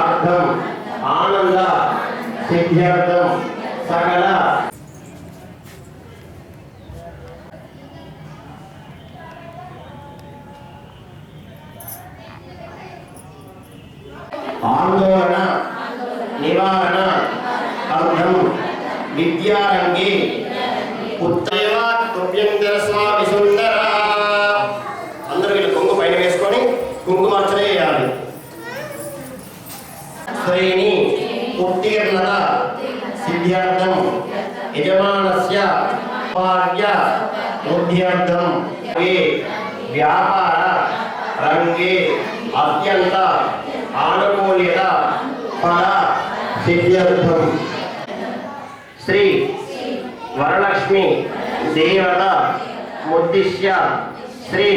అర్థం ఆనంద సిద్ధ్యర్థం సకల. ఆందోళన నివారణ అర్థం విద్యారంగి. ఉత్తయవా తుభ్యంకర స్వామి సుందర సిద్ధ్యార్థం యజమానస్య భార్య బుద్ధ్యర్థం ఏ? వ్యాపార రంగే అత్యంత ఆనుకూల్యత ఫల సిద్ధ్యర్థం. శ్రీ వరలక్ష్మి దేవత ఉద్దిశ్య శ్రీ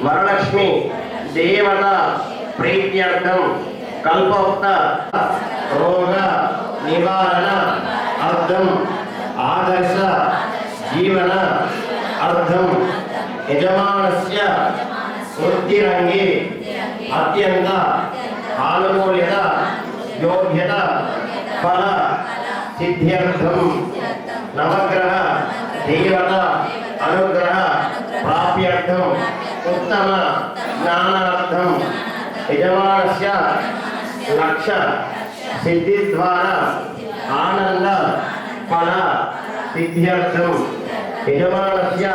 వరలక్ష్మి దేవత ప్రీత్యర్థం. కల్పోక్త రోగ నివారణ. అర్థం ఆదర్శ జీవన అర్థం యజమానస్య వృత్తిరంగి అత్యంత ఆనుకూల్యత యోగ్యత ఫల సిద్ధ్యర్థం నవగ్రహ దేవత అనుగ్రహ ప్రాప్యర్థం ఉత్తమ జ్ఞానార్థం యజమానస్య లక్ష్య సిద్ధి ద్వారా ఆనంద ఫల సిద్ధ్యర్థం యజమానస్య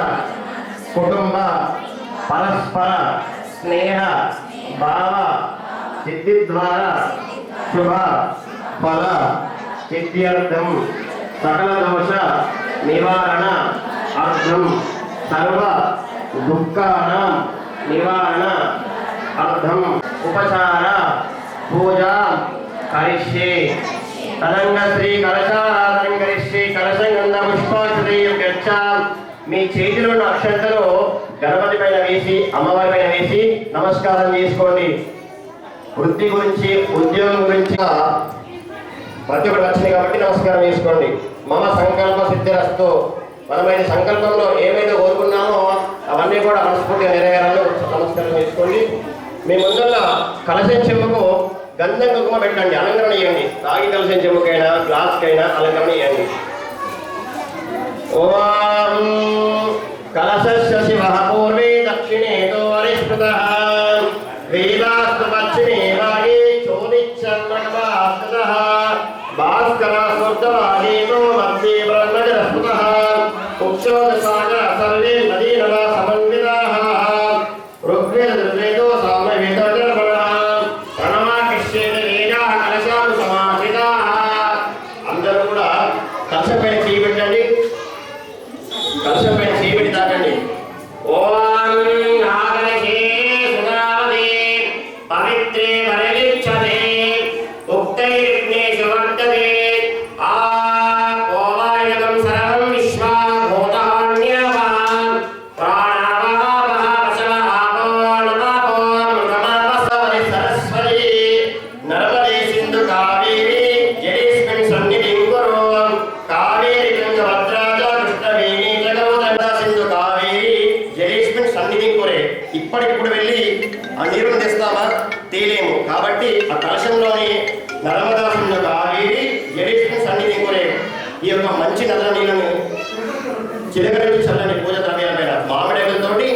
కుటుంబ పరస్పర స్నేహ భావ సిద్ధి ద్వారా శుభ ఫల సిద్ధ్యర్థం సకల దోష నివారణ అర్థం. సర్వ దుఃఖానాం నివారణ అర్థం. ఉపచార పూజ కరిష్యే. తరంగ శ్రీ కలశారాధన కరిష్యే కలశంగంధ పుష్పాక్షుదేయం గచ్చ. మీ చేతిలో ఉన్న అక్షంతలు గణపతి పైన వేసి అమ్మవారి పైన వేసి నమస్కారం చేసుకోండి. వృత్తి గురించి ఉద్యోగం గురించి ప్రతి ఒక్కరు వచ్చింది కాబట్టి నమస్కారం చేసుకోండి. మమ సంకల్ప సిద్ధిరస్తు. మనమైన సంకల్పంలో ఏమైతే కోరుకున్నామో అవన్నీ కూడా మనస్ఫూర్తిగా నెరవేరాలని నమస్కారం చేసుకోండి. మీ ముందర కలశం చెంబుకు గంధం కుంకుమ పెట్టండి అలంకరణ చేయండి. రాగి కలశం చెంబుకైనా గ్లాస్కైనా అలంకరణ చేయండి. ఓం కలశ శివ పూర్వే விக்னேஷு வர்த்ததே ఇప్పటికిప్పుడు వెళ్ళి ఆ నీరుని తెస్తామా తేలేము. కాబట్టి ఆ కలశంలోని నర్మదా సింధు కావేరి జలేస్మిన్ సన్నిధిం ఈ యొక్క మంచి నల్ల నీళ్ళని చిలకరించి చల్లని పూజ ద్రవ్యాలు పైన మామిడాకులతోటి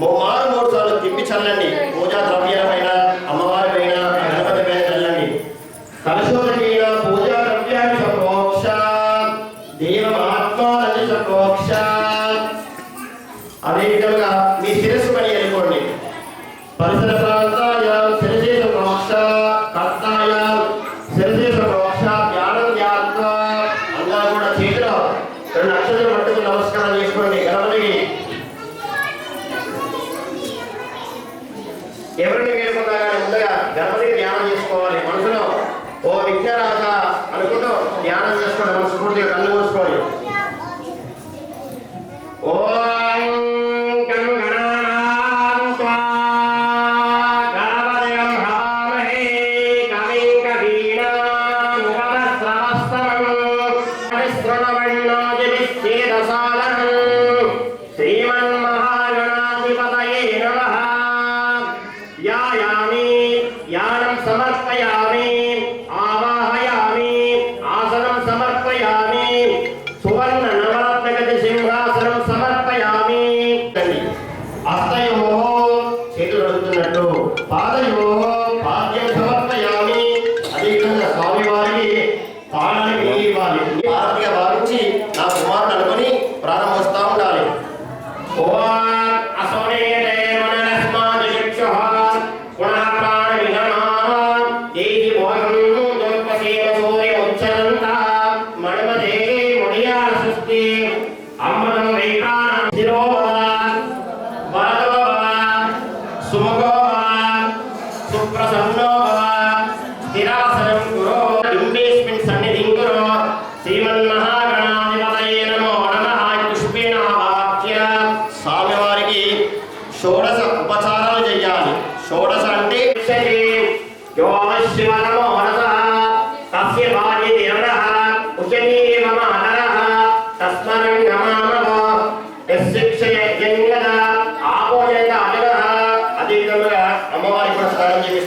మారు మూడు సార్లు తిప్పి చల్లండి పూజా ద్రవ్యాల పైన అమ్మవారి పైన గణపతి పైన చల్లండి కలశోదకీన పూజా ద్రవ్యాన్ని సంప్రోక్ష దేవ మహాత్మాలని సంప్రోక్ష అదేవిధంగా మీ శిరస్సు పని వెళ్ళిపోండి పరిసర ప్రాంతాయాం శిరసే సంప్రోక్ష కర్తాయాం శిరసే సంప్రోక్ష ధ్యానం ధ్యాత్వా అందరూ కూడా చేతిలో రెండు అక్షరాలు పట్టుకుని నమస్కారం చేసుకోండి గణపతికి ఎవరిని వేడుకున్నా కానీ ముందుగా గణపతికి ధ్యానం చేసుకోవాలి. మనసులో ఓ విజ్ఞానాథ అనుకుంటూ ధ్యానం చేసుకోండి. మనస్ఫూర్తిగా కళ్ళు మూసుకోవాలి ధర్మ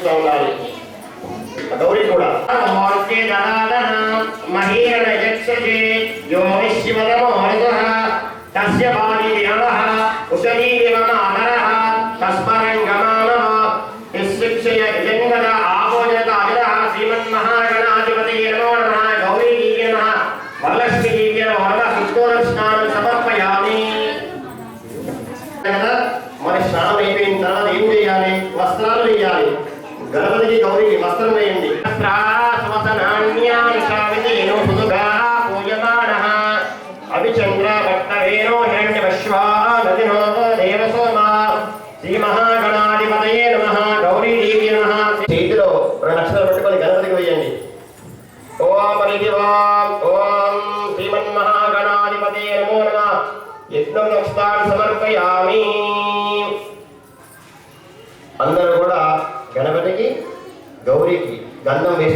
గా ఉండాలి గౌరీ కూడా నమోస్తే జనాదన మహీరణ యక్షజే యో విశ్వదమో హరితః తస్య బాణి వినః ఉసనీవ మానరః తస్మరం గమానః నిశ్శిక్షయ జంగద ఆపోజత అజరః శ్రీమన్ మహాగణాధిపతి నమో నమః గౌరీ నమః వరలక్ష్మి నమః వరద సుత్తోర స్నానం సమర్పయామి కదా వస్త్రమై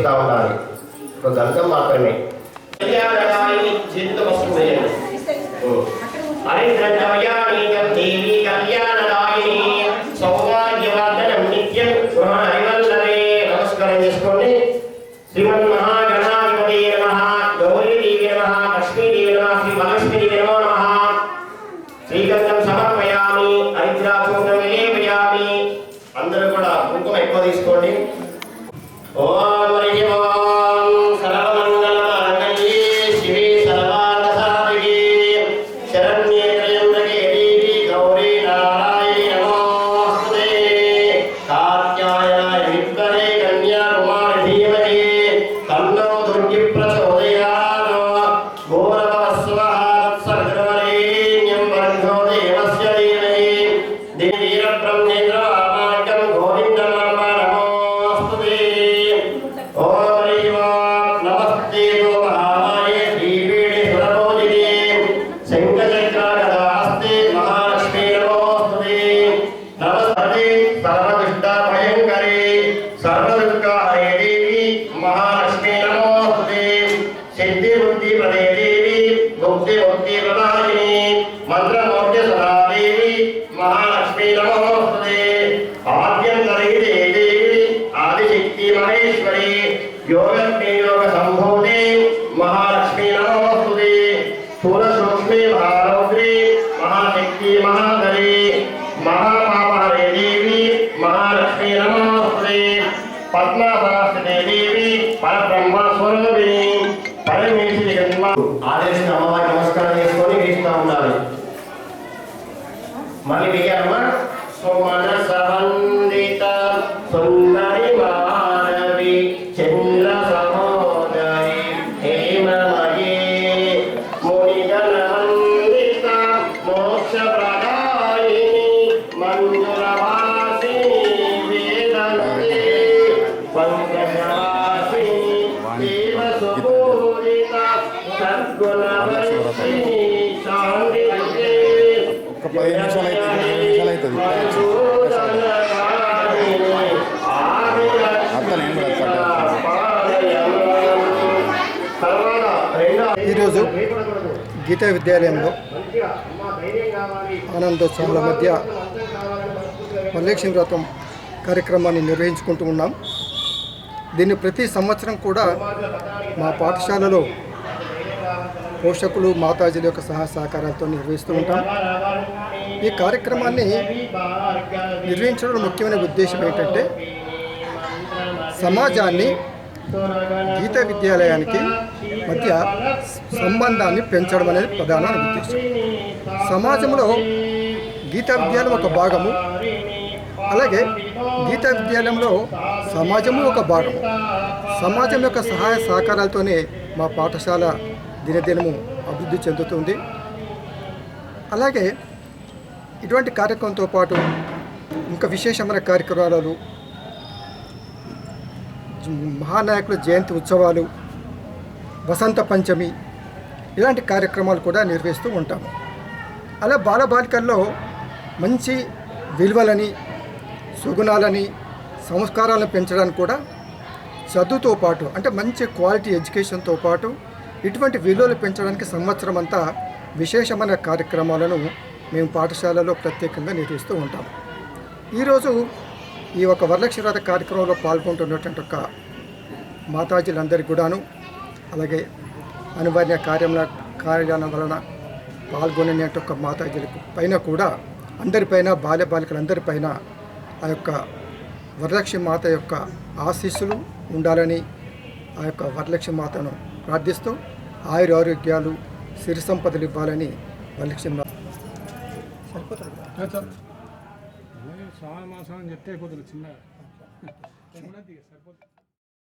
చేస్తూ ఉండాలి ఒక గంట మాత్రమే. అందరూ కూడా కుంకుమ ఎక్కువ తీసుకోండి. 我罗琳姐 सर्वदुष्ट भयंकरी सर्वदुष्ट हरे देवी महान ఒక్క పదిహేను నిమిషాలు అయితే ఇరవై నిమిషాలు అవుతుంది ఈరోజు గీతా విద్యాలయంలో ఆనందోత్సవాల మధ్య మల్లేక్షం వ్రతం కార్యక్రమాన్ని నిర్వహించుకుంటూ ఉన్నాం. దీన్ని ప్రతి సంవత్సరం కూడా మా పాఠశాలలో పోషకులు మాతాజీల యొక్క సహా సహకారాలతో నిర్వహిస్తూ ఉంటాం. ఈ కార్యక్రమాన్ని నిర్వహించడం ముఖ్యమైన ఉద్దేశం ఏంటంటే సమాజాన్ని గీత విద్యాలయానికి మధ్య సంబంధాన్ని పెంచడం అనేది ప్రధాన ఉద్దేశం. సమాజంలో గీతా విద్యాలయం ఒక భాగము అలాగే గీతా విద్యాలయంలో సమాజము ఒక భాగము. సమాజం యొక్క సహాయ సహకారాలతోనే మా పాఠశాల దినదినము అభివృద్ధి చెందుతుంది. అలాగే ఇటువంటి కార్యక్రమంతో పాటు ఇంకా విశేషమైన కార్యక్రమాలు మహానాయకుల జయంతి ఉత్సవాలు వసంత పంచమి ఇలాంటి కార్యక్రమాలు కూడా నిర్వహిస్తూ ఉంటాము. అలా బాలబాలికల్లో మంచి విలువలని సుగుణాలని సంస్కారాలను పెంచడానికి కూడా చదువుతో పాటు అంటే మంచి క్వాలిటీ ఎడ్యుకేషన్తో పాటు ఇటువంటి విలువలు పెంచడానికి సంవత్సరం అంతా విశేషమైన కార్యక్రమాలను మేము పాఠశాలలో ప్రత్యేకంగా నిర్వహిస్తూ ఉంటాం. ఈరోజు ఈ ఒక వరలక్ష్మీరాధ కార్యక్రమంలో పాల్గొంటున్నటువంటి ఒక మాతాజీలందరికీ కూడాను అలాగే అనివార్య కార్యముల కార్యాలయం వలన పాల్గొనే ఒక మాతాజీలకు పైన కూడా అందరిపైన బాల్య బాలికలందరిపైన ఆ యొక్క వరలక్ష్మి మాత యొక్క ఆశీస్సులు ఉండాలని ఆ యొక్క వరలక్ష్మి మాతను ప్రార్థిస్తూ ఆయుర ఆరోగ్యాలు సిరి సంపదలు ఇవ్వాలని మాసం అని చెప్తే సరిపోతుంది.